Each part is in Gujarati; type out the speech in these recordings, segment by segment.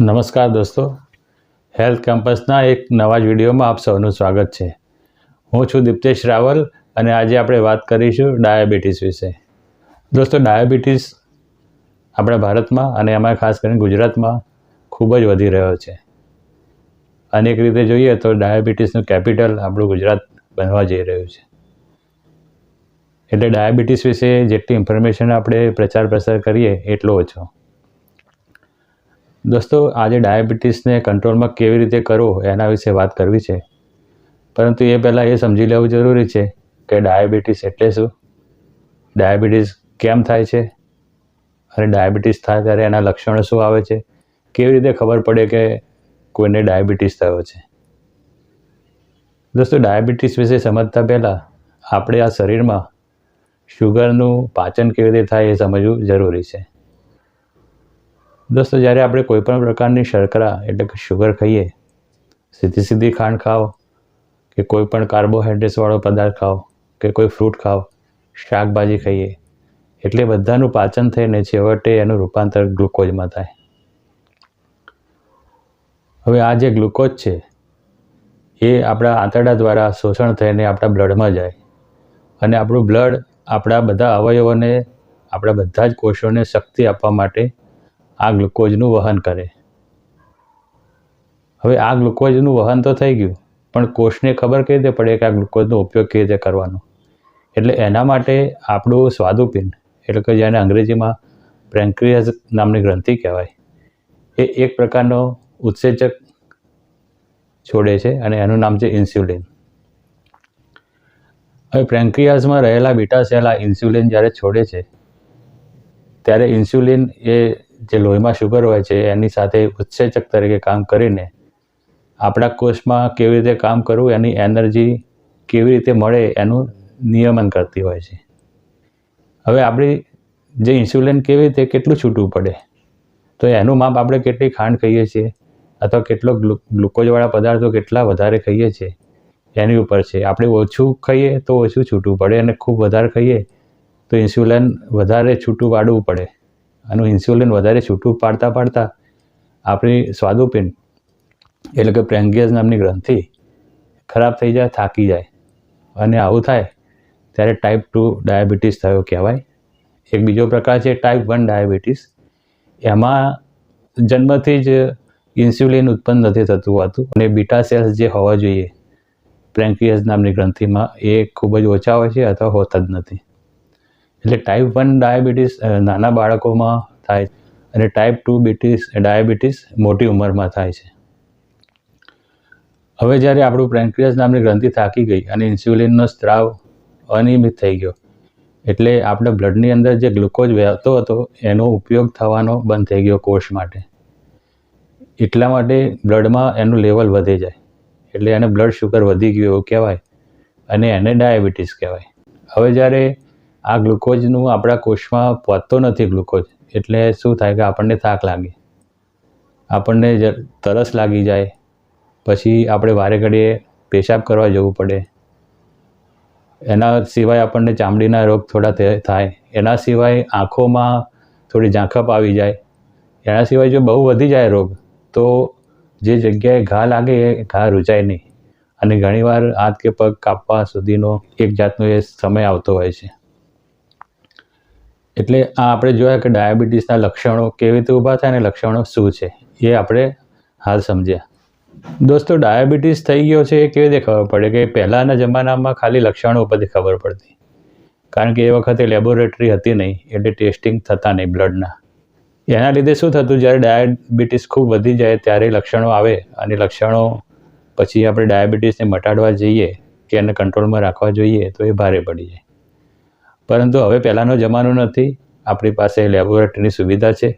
નમસ્કાર દોસ્તો. હેલ્થ કેમ્પસના એક નવા જ વિડીયોમાં આપ સૌનું સ્વાગત છે. હું છું દીપ્તેશ રાવલ અને આજે આપણે વાત કરીશું ડાયાબિટીસ વિશે. દોસ્તો, ડાયાબિટીસ આપણા ભારતમાં અને એમાં ખાસ કરીને ગુજરાતમાં ખૂબ જ વધી રહ્યો છે. અનેક રીતે જોઈએ તો ડાયાબિટીસનું કેપિટલ આપણું ગુજરાત બનવા જઈ રહ્યું છે. એટલે ડાયાબિટીસ વિશે જેટલી ઇન્ફોર્મેશન આપણે પ્રચાર પ્રસાર કરીએ, એટલો ઓછો. દોસ્તો, આજે ડાયાબિટીસને કંટ્રોલમાં કેવી રીતે કરવો એના વિશે વાત કરવી છે. પરંતુ એ પહેલાં એ સમજી લેવું જરૂરી છે કે ડાયાબિટીસ એટલે શું? ડાયાબિટીસ કેમ થાય છે? અને ડાયાબિટીસ થાય ત્યારે એના લક્ષણો શું આવે છે? કેવી રીતે ખબર પડે કે કોઈને ડાયાબિટીસ થયો છે? દોસ્તો, ડાયાબિટીસ વિશે સમજતા પહેલાં આપણે આ શરીરમાં શુગરનું પાચન કેવી રીતે થાય એ સમજવું જરૂરી છે. દોસ્તો, જ્યારે આપણે કોઈ પણ પ્રકારની શર્કરા એટલે કે શુગર ખાઈએ સીધી સીધી ખાંડ ખાઓ, કે કોઈ પણ કાર્બોહાઈડ્રેટ્સવાળો પદાર્થ ખાઓ, કે કોઈ ફ્રૂટ ખાઓ, શાકભાજી ખાઈએ, એટલે બધાનું પાચન થઈને છેવટે એનું રૂપાંતર ગ્લુકોઝમાં થાય. હવે આ જે ગ્લુકોઝ છે, એ આપણા આંતરડા દ્વારા શોષણ થઈને આપણા બ્લડમાં જાય. અને આપણું બ્લડ આપણા બધા અવયવોને, આપણા બધા જ કોષોને શક્તિ આપવા માટે આ ગ્લુકોઝનું વહન કરે. હવે આ ગ્લુકોઝનું વહન તો થઈ ગયું, પણ કોષને ખબર કેવી રીતે પડે કે આ ગ્લુકોઝનો ઉપયોગ કેવી રીતે કરવાનો? એટલે એના માટે આપણું સ્વાદુપિંડ, એટલે કે જેને અંગ્રેજીમાં પ્રેન્ક્રિયાઝ નામની ગ્રંથિ કહેવાય, એ એક પ્રકારનો ઉત્સેચક છોડે છે અને એનું નામ છે ઇન્સ્યુલિન. હવે પ્રેન્ક્રિયાઝમાં રહેલા બીટા સેલ આ ઇન્સ્યુલિન જ્યારે છોડે છે, ત્યારે ઇન્સ્યુલિન એ જે લોહીમાં શુગર હોય છે, એની સાથે ઉત્સેચક તરીકે કામ કરીને આપણા કોષમાં કેવી રીતે કામ કરવું, એની એનર્જી કેવી રીતે મળે એનું નિયમન કરતી હોય છે. હવે આપણી જે ઇન્સ્યુલિન કેવી રીતે કેટલું છૂટવું પડે, તો એનું માપ આપણે કેટલી ખાંડ ખાઈએ છીએ, અથવા કેટલો ગ્લુ, ગ્લુકોઝવાળા પદાર્થો કેટલા વધારે ખાઈએ છીએ, એની ઉપર છે. આપણે ઓછું ખાઈએ તો ઓછું છૂટવું પડે અને ખૂબ વધારે ખાઈએ તો ઇન્સ્યુલિન વધારે છૂટું પાડવું પડે. આનું ઇન્સ્યુલિન વધારે છૂટું પાડતા પાડતા આપણી સ્વાદુપિંડ, એટલે કે પ્રેંગિયસ નામની ગ્રંથિ, ખરાબ થઈ જાય, થાકી જાય. અને આવું થાય ત્યારે ટાઈપ ટુ ડાયાબિટીસ થયો કહેવાય. એક બીજો પ્રકાર છે ટાઈપ વન ડાયાબિટીસ એમાં જન્મથી જ ઇન્સ્યુલિન ઉત્પન્ન નથી થતું હોતું. અને બીટા સેલ્સ જે હોવા જોઈએ પ્રેન્કિયસ નામની ગ્રંથિમાં એ ખૂબ જ ઓછા હોય છે અથવા હોતા જ નથી. એટલે ટાઈપ વન ડાયાબિટીસ નાના બાળકોમાં થાય અને ટાઈપ ટુ બીટીસ ડાયાબિટીસ મોટી ઉંમરમાં થાય છે. હવે જ્યારે આપણું પ્રેન્ક્રિયસ નામની ગ્રંથિ થાકી ગઈ અને ઇન્સ્યુલિનનો સ્ત્રાવ અનિયમિત થઈ ગયો, એટલે આપણા બ્લડની અંદર જે ગ્લુકોઝ વહેતો હતો, એનો ઉપયોગ થવાનો બંધ થઈ ગયો કોષ માટે. એટલા માટે બ્લડમાં એનું લેવલ વધી જાય, એટલે એને બ્લડ શુગર વધી ગયું એવું કહેવાય અને એને ડાયાબિટીસ કહેવાય. હવે જ્યારે આ ગ્લુકોઝનું આપણા કોષમાં પહોંચતો નથી ગ્લુકોઝ. એટલે શું થાય કે આપણને થાક લાગે. આપણને તરસ લાગી જાય. પછી આપણે વારે ઘડીએ પેશાબ કરવા જવું પડે. એના સિવાય આપણને ચામડીના રોગ થોડા થાય. એના સિવાય આંખોમાં થોડી ઝાંખપ આવી જાય. એના સિવાય જો બહુ વધી જાય રોગ, તો જે જગ્યાએ ઘા લાગે એ ઘા રૂજાય નહીં. અને ઘણીવાર હાથ કે પગ કાપવા સુધીનો એક જાતનો એ સમય આવતો હોય છે. એટલે આ આપણે જોયા કે ડાયાબિટીસના લક્ષણો કેવી રીતે ઊભા થાય અને લક્ષણો શું છે, એ આપણે હાલ સમજ્યા. દોસ્તો, ડાયાબિટીસ થઈ ગયો છે એ કેવી રીતે ખબર પડે કે પહેલાંના જમાનામાં ખાલી લક્ષણો ઉપરથી ખબર પડતી. કારણ કે એ વખતે લેબોરેટરી હતી નહીં, એટલે ટેસ્ટિંગ થતા નહીં બ્લડના. એના લીધે શું થતું, જ્યારે ડાયાબિટીસ ખૂબ વધી જાય ત્યારે લક્ષણો આવે અને લક્ષણો પછી આપણે ડાયાબિટીસને મટાડવા જઈએ કે એને કંટ્રોલમાં રાખવા જોઈએ તો એ ભારે પડી જાય. પરંતુ હવે પહેલાંનો જમાનો નથી. આપણી પાસે લેબોરેટરીની સુવિધા છે.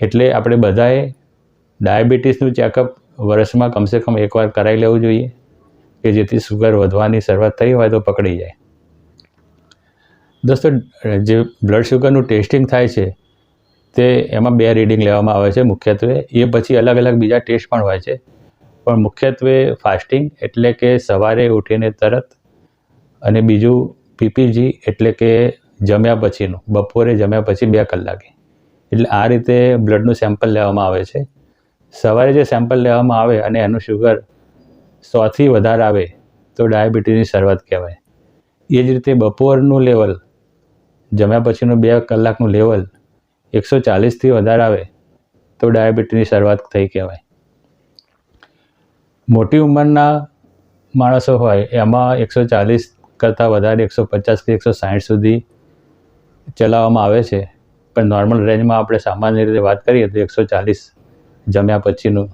એટલે આપણે બધાએ ડાયાબિટીસનું ચેકઅપ વર્ષમાં કમસે કમ એકવાર કરાવી લેવું જોઈએ, કે જેથી સુગર વધવાની શરૂઆત થઈ હોય તો પકડી જાય. દોસ્તો, જે બ્લડ શુગરનું ટેસ્ટિંગ થાય છે, તે એમાં બે રીડિંગ લેવામાં આવે છે. મુખ્યત્વે એ પછી અલગ અલગ બીજા ટેસ્ટ પણ હોય છે. પણ મુખ્યત્વે ફાસ્ટિંગ એટલે કે સવારે ઉઠીને તરત અને બીજું પીપીજી એટલે કે જમ્યા પછીનું. બપોરે જમ્યા પછી બે કલાકે. એટલે આ રીતે બ્લડનું સેમ્પલ લેવામાં આવે છે. સવારે જે સેમ્પલ લેવામાં આવે અને એનું શુગર સોથી વધારે આવે, તો ડાયાબિટીસની શરૂઆત કહેવાય. એ જ રીતે બપોરનું લેવલ, જમ્યા પછીનું બે કલાકનું લેવલ, એકસો ચાલીસથી વધારે આવે, તો ડાયાબિટીસની શરૂઆત થઈ કહેવાય. મોટી ઉંમરના માણસો હોય, એમાં એકસો ચાલીસ કરતાં વધારે એકસો પચાસથી એકસો સાઠ સુધી ચલાવવામાં આવે છે. પણ નોર્મલ રેન્જમાં આપણે સામાન્ય રીતે વાત કરીએ તો એકસો ચાલીસ જમ્યા પછીનું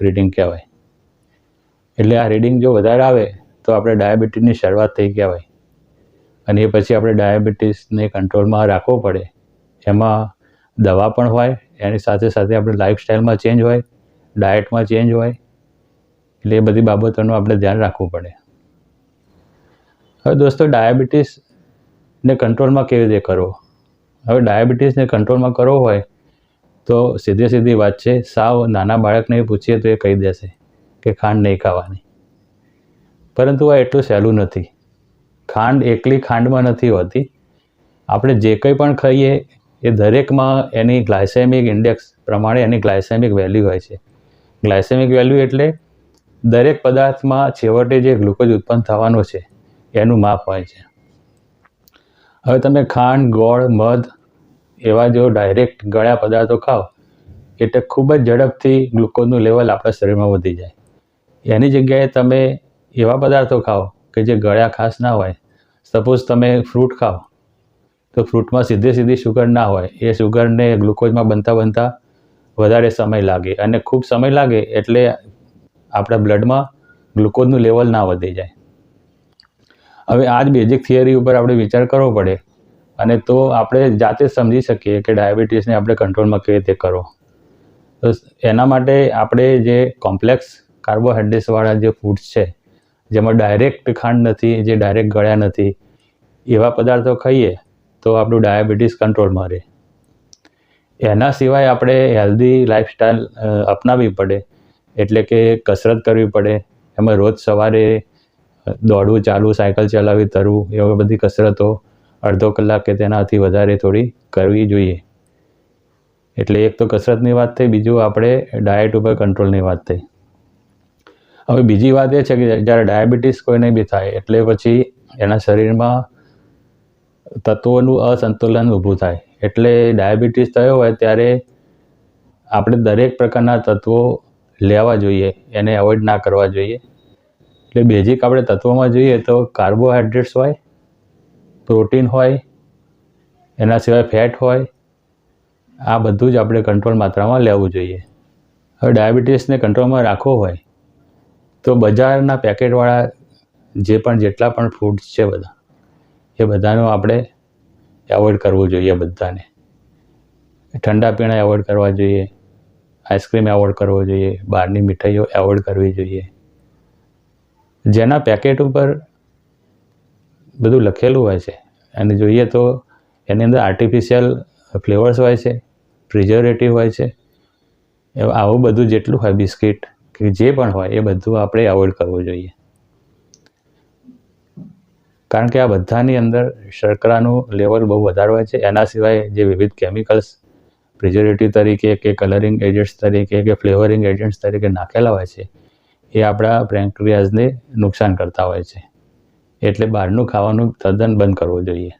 રીડિંગ કહેવાય. એટલે આ રીડિંગ જો વધારે આવે તો આપણે ડાયાબિટીસની શરૂઆત થઈ કહેવાય. અને એ પછી આપણે ડાયાબિટીસને કંટ્રોલમાં રાખવો પડે. એમાં દવા પણ હોય, એની સાથે સાથે આપણે લાઈફસ્ટાઈલમાં ચેન્જ હોય ડાયટમાં ચેન્જ હોય, એટલે એ બધી બાબતોનું આપણે ધ્યાન રાખવું પડે. હવે દોસ્તો ડાયાબિટીસને કંટ્રોલમાં કેવી રીતે કરવો? હવે ડાયાબિટીસને કંટ્રોલમાં કરવો હોય તો સીધી સીધી વાત છે. સાવ નાના બાળકને પૂછીએ તો એ કહી દેશે કે ખાંડ નહીં ખાવાની. પરંતુ આ એટલું સહેલું નથી. ખાંડ એકલી ખાંડમાં નથી હોતી. આપણે જે કંઈ પણ ખાઈએ એ દરેકમાં એની ગ્લાયસેમિક ઇન્ડેક્સ પ્રમાણે એની ગ્લાયસેમિક વેલ્યુ હોય છે. ગ્લાયસેમિક વેલ્યુ એટલે દરેક પદાર્થમાં છેવટે જે ગ્લુકોઝ ઉત્પન્ન થવાનો છે એનું માપ હોય છે. હવે તમે ખાંડ, ગોળ, મધ એવા જો ડાયરેક્ટ ગળ્યા પદાર્થો ખાઓ, એટલે ખૂબ જ ઝડપથી ગ્લુકોઝનું લેવલ આપણા શરીરમાં વધી જાય. એની જગ્યાએ તમે એવા પદાર્થો ખાઓ કે જે ગળ્યા ખાસ ના હોય. સપોઝ તમે ફ્રૂટ ખાઓ, તો ફ્રૂટમાં સીધે સીધી શુગર ના હોય. એ શુગરને ગ્લુકોઝમાં બનતા બનતા વધારે સમય લાગે અને ખૂબ સમય લાગે એટલે આપણા બ્લડમાં ગ્લુકોઝનું લેવલ ના વધી જાય. હવે આ જ બેઝિક થિયરી ઉપર આપણે વિચાર કરવો પડે. અને તો આપણે જાતે સમજી શકીએ કે ડાયાબિટીસને આપણે કંટ્રોલમાં કેવી રીતે કરો. તો એના માટે આપણે જે કોમ્પ્લેક્સ કાર્બોહાઈડ્રેટ્સવાળા જે ફૂડ્સ છે, જેમાં ડાયરેક્ટ ખાંડ નથી, જે ડાયરેક્ટ ગળ્યા નથી, એવા પદાર્થો ખાઈએ તો આપણું ડાયાબિટીસ કંટ્રોલમાં રહે. એના સિવાય આપણે હેલ્ધી લાઈફસ્ટાઈલ અપનાવવી પડે. એટલે કે કસરત કરવી પડે. એમાં રોજ સવારે દોડવું, ચાલવું, સાયકલ ચલાવવી, તરવું એવી બધી કસરતો અડધો કલાક કે તેનાથી વધારે થોડી કરવી જોઈએ. એટલે એક તો કસરતની વાત થઈ, બીજું આપણે ડાયટ ઉપર કંટ્રોલની વાત થઈ. હવે બીજી વાત એ છે કે જ્યારે ડાયાબિટીસ કોઈને બી થાય, એટલે પછી એના શરીરમાં તત્વોનું અસંતુલન ઊભું થાય. એટલે ડાયાબિટીસ થયો હોય ત્યારે આપણે દરેક પ્રકારના તત્વો લેવા જોઈએ, એને અવોઇડ ના કરવા જોઈએ. એટલે બેઝિક આપણે તત્વોમાં જોઈએ તો કાર્બોહાઈડ્રેટ્સ હોય પ્રોટીન હોય, એના સિવાય ફેટ હોય, આ બધું જ આપણે કંટ્રોલ માત્રામાં લેવું જોઈએ. હવે ડાયાબિટીસને કંટ્રોલમાં રાખવો હોય, તો બજારના પેકેટવાળા જે પણ જેટલા પણ ફૂડ્સ છે બધા, એ બધાનું આપણે એવોઇડ કરવું જોઈએ બધાને. ઠંડા પીણા એવોઇડ કરવા જોઈએ આઈસ્ક્રીમ એવોઇડ કરવો જોઈએ, બહારની મીઠાઈઓ એવોઇડ કરવી જોઈએ. જેના પેકેટ ઉપર બધું લખેલું હોય છે. અને જોઈએ તો એની અંદર આર્ટિફિશિયલ ફ્લેવર્સ હોય છે પ્રિઝર્વેટિવ હોય છે આવું બધું જેટલું હોય બિસ્કિટ કે જે પણ હોય, એ બધું આપણે અવોઇડ કરવું જોઈએ. કારણ કે આ બધાની અંદર શર્કરાનું લેવલ બહુ વધારે હોય છે. એના સિવાય જે વિવિધ કેમિકલ્સ પ્રિઝર્વેટિવ તરીકે કે કલરિંગ એજન્ટ્સ તરીકે કે ફ્લેવરિંગ એજન્ટ્સ તરીકે નાખેલા હોય છે એ આપણા પેન્ક્રિયાઝને નુકસાન કરતા હોય છે. એટલે બહારનું ખાવાનું તદ્દન બંધ કરવું જોઈએ.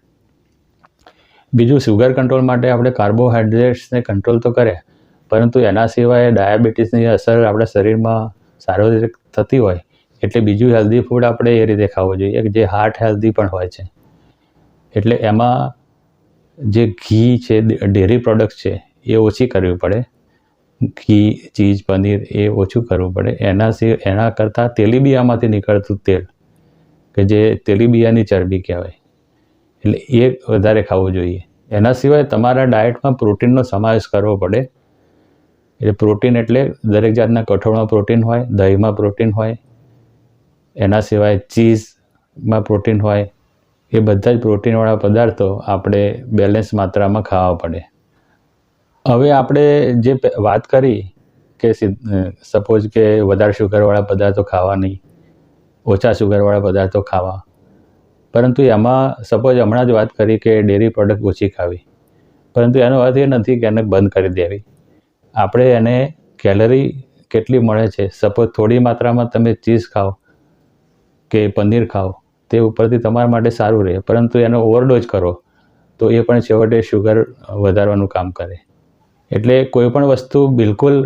બીજું શુગર કંટ્રોલ માટે આપણે કાર્બોહાઈડ્રેટ્સને કંટ્રોલ તો કરે, પરંતુ એના સિવાય ડાયાબિટીસની અસર આપણા શરીરમાં સાર્વત્રિક થતી હોય, એટલે બીજું હેલ્ધી ફૂડ આપણે એ રીતે ખાવું જોઈએ જે હાર્ટ હેલ્ધી પણ હોય છે. એટલે એમાં જે ઘી છે, ડેરી પ્રોડક્ટ છે, એ ઓછી કરવી પડે. ઘી ચીઝ પનીર એ ઓછું કરવું પડે. એના સિવાય એના કરતાં તેલીબિયામાંથી નીકળતું તેલ, કે જે તેલીબિયાની ચરબી કહેવાય. એટલે એ વધારે ખાવું જોઈએ. એના સિવાય તમારા ડાયટમાં પ્રોટીનનો સમાવેશ કરવો પડે. એટલે પ્રોટીન એટલે દરેક જાતના કઠોળમાં પ્રોટીન હોય, દહીંમાં પ્રોટીન હોય, એના સિવાય ચીઝમાં પ્રોટીન હોય. એ બધા જ પ્રોટીનવાળા પદાર્થો આપણે બેલેન્સ માત્રામાં ખાવા પડે. હવે આપણે જે વાત કરી કે સપોઝ કે વધારે શુગરવાળા પદાર્થો ખાવા નહીં, ઓછા શુગરવાળા પદાર્થો ખાવા. પરંતુ એમાં સપોઝ હમણાં જ વાત કરી કે ડેરી પ્રોડક્ટ ઓછી ખાવી. પરંતુ એનો અર્થ એ નથી કે એને બંધ કરી દેવી. આપણે એને કેલરી કેટલી મળે છે? સપોઝ થોડી માત્રામાં તમે ચીઝ ખાઓ કે પનીર ખાઓ, તે ઉપરથી તમારા માટે સારું રહે. પરંતુ એનો ઓવરડોઝ કરો, તો એ પણ છેવટે શુગર વધારવાનું કામ કરે. એટલે કોઈ પણ વસ્તુ બિલકુલ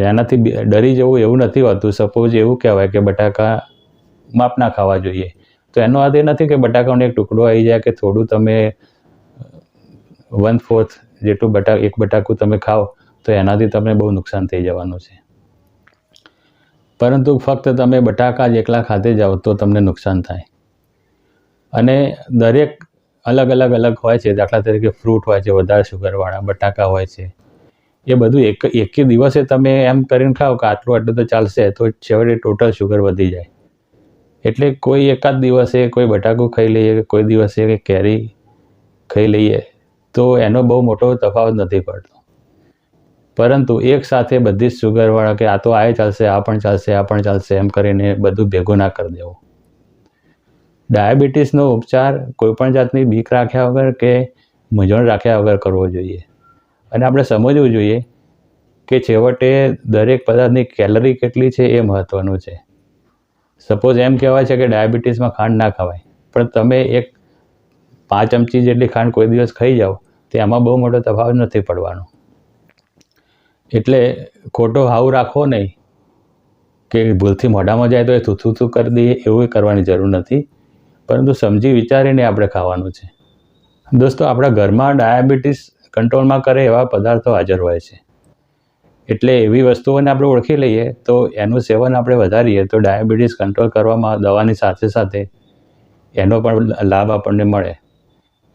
એનાથી ડરી જવું એવું નથી હોતું. સપોઝ એવું કહેવાય કે બટાકા માપના ખાવા જોઈએ. તો એનો અર્થ એ નથી કે બટાકાનો એક ટુકડો આવી જાય કે થોડું તમે વન ફોર્થ જેટલું બટા, એક બટાકું તમે ખાઓ તો એનાથી તમને બહુ નુકસાન થઈ જવાનું છે. પરંતુ ફક્ત તમે બટાકા જ એકલા ખાતે જાઓ તો તમને નુકસાન થાય. અને દરેક અલગ અલગ અલગ હોય છે. દાખલા તરીકે ફ્રૂટ હોય છે, વધારે શુગરવાળા બટાકા હોય છે. એ બધું એક, એકે દિવસે તમે એમ કરીને ખાઓ કે આટલું આટલું તો ચાલશે, તો છેવટે ટોટલ શુગર વધી જાય. એટલે કોઈ એકાદ દિવસે કોઈ બટાકું ખાઈ લઈએ, કોઈ દિવસે કે કેરી ખાઈ લઈએ, તો એનો બહુ મોટો તફાવત નથી પડતો. પરંતુ એક સાથે બધી જ શુગરવાળા કે આ તો આ ચાલશે, આ પણ ચાલશે, આ પણ ચાલશે, એમ કરીને બધું ભેગું ના કરી દેવું. ડાયાબિટીસનો ઉપચાર કોઈપણ જાતની બીક રાખ્યા વગર કે મૂંઝવણ રાખ્યા વગર કરવો જોઈએ. અને આપણે સમજવું જોઈએ કે છેવટે દરેક પદાર્થની કેલરી કેટલી છે એ મહત્ત્વનું છે. સપોઝ એમ કહેવાય છે કે ડાયાબિટીસમાં ખાંડ ના ખવાય, પણ તમે એક પાંચ ચમચી જેટલી ખાંડ કોઈ દિવસ ખાઈ જાઓ, તો એમાં બહુ મોટો તફાવત નથી પડવાનો. એટલે ખોટો હાવ રાખવો નહીં કે ભૂલથી મોઢામાં જાય તો એ થૂથું કરી દઈએ, એવું કરવાની જરૂર નથી. પરંતુ સમજી વિચારીને આપણે ખાવાનું છે. દોસ્તો, આપણા ઘરમાં ડાયાબિટીસ કંટ્રોલમાં કરે એવા પદાર્થો હાજર હોય છે. એટલે એવી વસ્તુઓને આપણે ઓળખી લઈએ તો એનું સેવન આપણે વધારીએ તો ડાયાબિટીસ કંટ્રોલ કરવામાં દવાની સાથે સાથે એનો પણ લાભ આપણને મળે.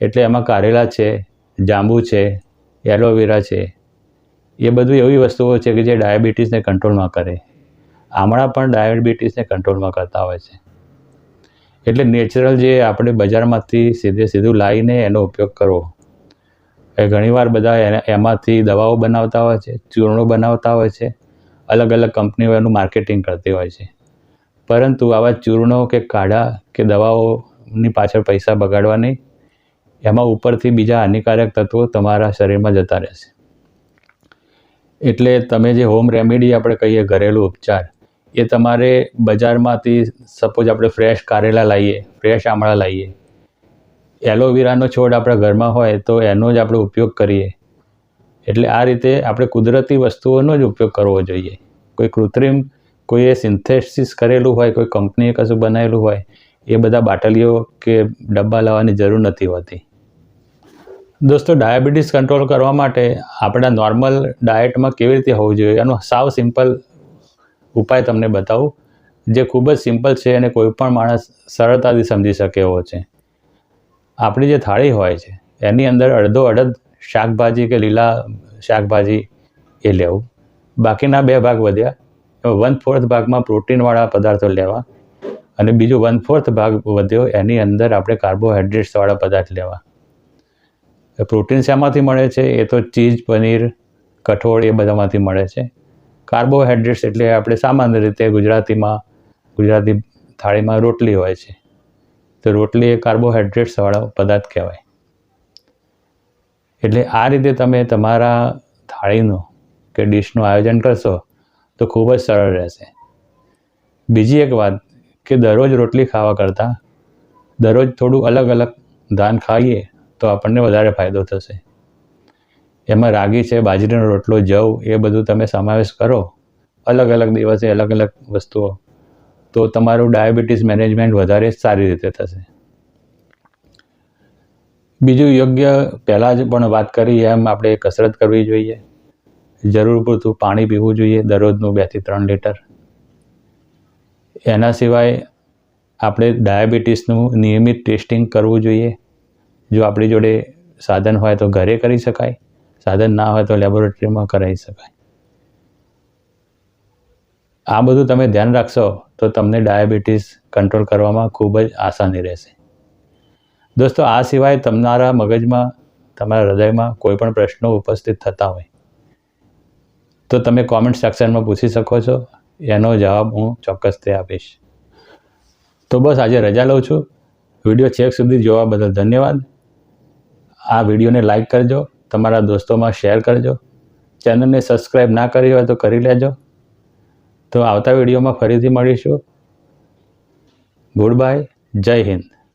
એટલે એમાં કારેલા છે, જાંબુ છે એલોવેરા છે, એ બધું એવી વસ્તુઓ છે કે જે ડાયાબિટીસને કંટ્રોલમાં કરે. આમળા પણ ડાયાબિટીસને કંટ્રોલમાં કરતા હોય છે. એટલે નેચરલ જે આપણે બજારમાંથી સીધે સીધું લાવીને એનો ઉપયોગ કરવો. એ ઘણીવાર બધા એમાંથી દવાઓ બનાવતા હોય છે, ચૂર્ણો બનાવતા હોય છે, અલગ અલગ કંપનીઓ એનું માર્કેટિંગ કરતી હોય છે. પરંતુ આવા ચૂર્ણો કે કાઢા કે દવાઓની પાછળ પૈસા બગાડવા નહીં એમાં ઉપરથી બીજા હાનિકારક તત્વો તમારા શરીરમાં જતા રહેશે. એટલે તમે જે હોમ રેમેડી આપણે કહીએ, ઘરેલું ઉપચાર એ તમારે બજારમાંથી સપોઝ આપણે ફ્રેશ કારેલા લાવીએ ફ્રેશ આમળા લાવીએ એલોવેરાનો છોડ આપણા ઘરમાં હોય તો એનો જ આપણે ઉપયોગ કરીએ. એટલે આ રીતે આપણે કુદરતી વસ્તુઓનો જ ઉપયોગ કરવો જોઈએ. કોઈ કૃત્રિમ કોઈએ સિન્થેસિસ કરેલું હોય, કોઈ કંપનીએ કશું બનાવેલું હોય, એ બધા બાટલીઓ કે ડબ્બા લાવવાની જરૂર નથી હોતી. દોસ્તો, ડાયાબિટીસ કંટ્રોલ કરવા માટે આપણા નોર્મલ ડાયટમાં કેવી રીતે હોવું જોઈએ? એનો સાવ સિમ્પલ ઉપાય તમને બતાવું, જે ખૂબ જ સિમ્પલ છે અને કોઈ પણ માણસ સરળતાથી સમજી શકે એવો છે. આપણી જે થાળી હોય છે, એની અંદર અડધો અડધ શાકભાજી કે લીલા શાકભાજી એ લેવું. બાકીના બે ભાગ વધ્યા, એમાં વન ફોર્થ ભાગમાં પ્રોટીનવાળા પદાર્થો લેવા અને બીજો વન ફોર્થ ભાગ વધ્યો, એની અંદર આપણે કાર્બોહાઈડ્રેટ્સવાળા પદાર્થ લેવા. પ્રોટીન શામાંથી મળે છે, એ તો ચીઝ પનીર, કઠોળ એ બધામાંથી મળે છે. કાર્બોહાઈડ્રેટ્સ એટલે આપણે સામાન્ય રીતે ગુજરાતીમાં, ગુજરાતી થાળીમાં રોટલી હોય છે. તો રોટલી એ કાર્બોહાઈડ્રેટ્સવાળો પદાર્થ કહેવાય. એટલે આ રીતે તમે તમારા થાળીનું કે ડીશનું આયોજન કરશો તો ખૂબ જ સરળ રહેશે. બીજી એક વાત કે દરરોજ રોટલી ખાવા કરતાં દરરોજ થોડું અલગ અલગ ધાન ખાઈએ તો આપણને વધારે ફાયદો થશે. એમાં રાગી છે, બાજરીનો રોટલો, જવ, એ બધું તમે સમાવેશ કરો. અલગ અલગ દિવસે અલગ અલગ વસ્તુઓ. તો તમારું ડાયાબિટીસ મેનેજમેન્ટ વધારે સારી રીતે થશે. બીજું યોગ્ય પહેલાં જ પણ વાત કરી, એમ આપણે કસરત કરવી જોઈએ. જરૂર પૂરતું પાણી પીવું જોઈએ, દરરોજનું બેથી ત્રણ લીટર. એના સિવાય આપણે ડાયાબિટીસનું નિયમિત ટેસ્ટિંગ કરવું જોઈએ. જો આપણી જોડે સાધન હોય તો ઘરે કરી શકાય. સાધન ના હોય તો લેબોરેટરીમાં કરાવી શકાય. આ બધું તમે ધ્યાન રાખશો તો તમને ડાયાબિટીસ કંટ્રોલ કરવામાં ખૂબ જ આસાની રહેશે. દોસ્તો, આ સિવાય તમારા મગજમાં, તમારા હૃદયમાં કોઈ પણ પ્રશ્નો ઉપસ્થિત થતા હોય, તો તમે કોમેન્ટ સેક્શનમાં પૂછી શકો છો. એનો જવાબ હું ચોક્કસથી આપીશ. તો બસ, આજે રજા લઉં છું. વીડિયો છેક સુધી જોવા બદલ ધન્યવાદ. આ વિડીયોને લાઈક કરજો. તમારા દોસ્તોમાં શેર કરજો. ચેનલને સબસ્ક્રાઈબ ના કરી હોય તો કરી લેજો. તો આવતા વિડીયોમાં ફરીથી મળીશું. ગુડ બાય જય હિન્દ.